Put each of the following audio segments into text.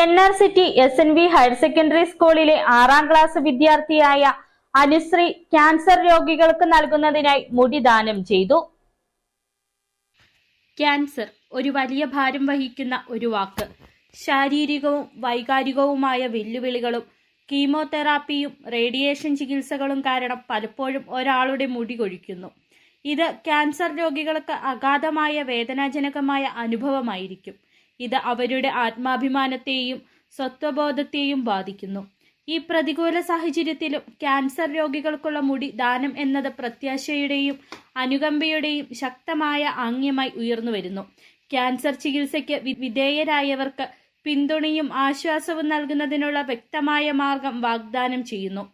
N R city S N V higher secondary സ്കൂളിലെ ആറാം class വിദ്യാർത്ഥിയായ അനുശ്രീ ക്യാൻസർ രോഗികൾക്ക് നൽകുന്നതിനായി മുടി ദാനം ചെയ്തു. ക്യാൻസർ ഒരു വലിയ ഭാരം വഹിക്കുന്ന ഒരു വാക്ക്. ശാരീരികവും വൈകാരികവുമായ വെല്ലുവിളികളും കീമോതെറാപ്പിയും റേഡിയേഷൻ ചികിത്സകളും കാരണം പലപ്പോഴും ഒരാളുടെ മുടി കൊഴിക്കുന്നു. ഇത് ക്യാൻസർ രോഗികൾക്ക് അഗാധമായ വേദനാജനകമായ അനുഭവമായിരിക്കും. ഇത് അവരുടെ ആത്മാഭിമാനത്തെയും സ്വത്വബോധത്തെയും ബാധിക്കുന്നു. ഈ പ്രതികൂല സാഹചര്യത്തിലും ക്യാൻസർ രോഗികൾക്കുള്ള മുടി ദാനം എന്നത് പ്രത്യാശയുടെയും അനുകമ്പയുടെയും ശക്തമായ ആംഗ്യമായി ഉയർന്നു വരുന്നു ക്യാൻസർ ചികിത്സയ്ക്ക് വിധേയരായവർക്ക് പിന്തുണയും ആശ്വാസവും നൽകുന്നതിനുള്ള വ്യക്തമായ മാർഗം വാഗ്ദാനം ചെയ്യുന്നു.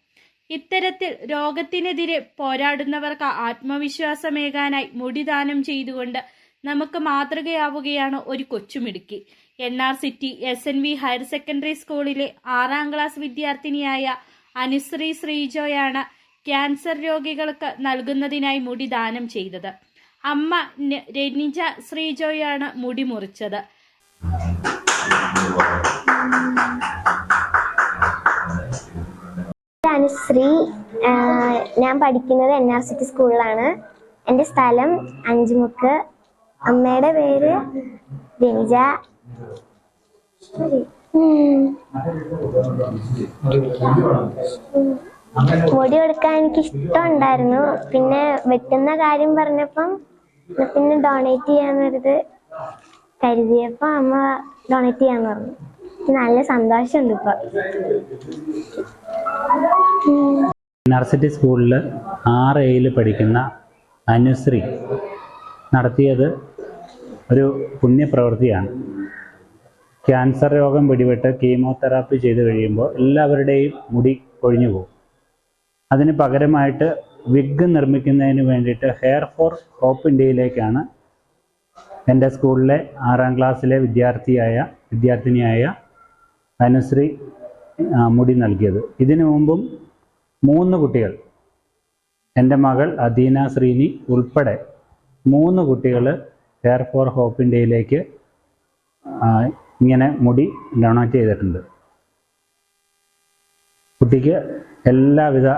ഇത്തരത്തിൽ രോഗത്തിനെതിരെ പോരാടുന്നവർക്ക് ആത്മവിശ്വാസമേകാനായി മുടിദാനം ചെയ്തുകൊണ്ട് നമുക്ക് മാതൃകയാവുകയാണ് ഒരു കൊച്ചുമിടുക്കി N R city S N V higher secondary സ്കൂളിലെ ആറാം ക്ലാസ് വിദ്യാർത്ഥിനിയായ അനുശ്രീ ശ്രീജോയാണ് ക്യാൻസർ രോഗികൾക്ക് നൽകുന്നതിനായി മുടി ദാനം ചെയ്തത്. അമ്മ രനിജ ശ്രീജോയാണ് മുടി മുറിച്ചത്. അനുശ്രീ ഞാൻ പഠിക്കുന്നത് എൻ ആർ സിറ്റി സ്കൂളിലാണ് എന്റെ സ്ഥലം അഞ്ചുമുക്ക് അമ്മയുടെ പേര് രനിജ ഉം. മുടി കൊടുക്കാൻ എനിക്ക് ഇഷ്ടമുണ്ടായിരുന്നു. പിന്നെ വെട്ടുന്ന കാര്യം പറഞ്ഞപ്പം പിന്നെ ഡൊണേറ്റ് ചെയ്യാന്നൊരിത് കരുതിയപ്പോ അമ്മ ഡൊണേറ്റ് ചെയ്യാൻ പറഞ്ഞു. നല്ല സന്തോഷമുണ്ട് ഇപ്പൊ. നഴ്സിറ്റി സ്കൂളിൽ ആറ് എയിൽ പഠിക്കുന്ന അനുശ്രീ. നടത്തിയത് ഒരു പുണ്യപ്രവൃത്തിയാണ്. ക്യാൻസർ രോഗം പിടിപെട്ട് കീമോതെറാപ്പി ചെയ്തു കഴിയുമ്പോൾ എല്ലാവരുടെയും മുടി കൊഴിഞ്ഞു പോകും. അതിന് പകരമായിട്ട് വിഗ് നിർമ്മിക്കുന്നതിന് വേണ്ടിയിട്ട് ഹെയർ ഫോർ ഹോപ്പ് ഇന്ത്യയിലേക്കാണ് എന്റെ സ്കൂളിലെ ആറാം ക്ലാസ്സിലെ വിദ്യാർത്ഥിയായ വിദ്യാർത്ഥിനിയായ അനുശ്രീ മുടി നൽകിയത്. ഇതിനു മുമ്പും മൂന്ന് കുട്ടികൾ എന്റെ മകൾ അദീന ശ്രീനി ഉൾപ്പെടെ മൂന്ന് കുട്ടികൾ ഹെയർ ഫോർ ഹോപ്പ് ഇന്ത്യയിലേക്ക് ഇങ്ങനെ മുടി ഡൊണേറ്റ് ചെയ്തിട്ടുണ്ട്. കുട്ടിക്ക് എല്ലാവിധ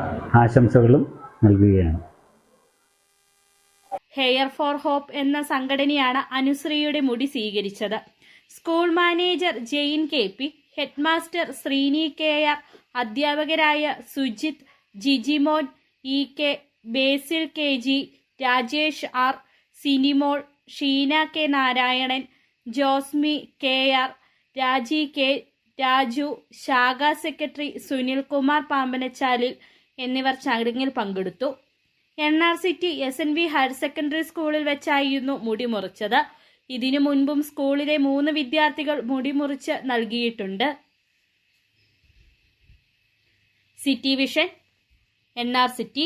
ആശംസകളും നൽകുകയാണ്. ഹെയർ ഫോർ ഹോപ്പ് എന്ന സംഘടനയാണ് അനുശ്രീയുടെ മുടി സ്വീകരിച്ചത്. School manager Jain K P headmaster Srini K R അധ്യാപകരായ Sujith Jijimon E K Basil K G Rajesh R Sinimol Sheena K Narayanan Josmi K R Raji K Raju ശാഖ secretary Sunil Kumar പാമ്പനച്ചാലിൽ എന്നിവർ ചടങ്ങിൽ പങ്കെടുത്തു. N R city S N V higher secondary സ്കൂളിൽ വെച്ചായിരുന്നു മുടി മുറിച്ചത്. ഇതിനു മുൻപും സ്കൂളിലെ മൂന്ന് വിദ്യാർത്ഥികൾ മുടി മുറിച്ച് നൽകിയിട്ടുണ്ട്. City vision N R city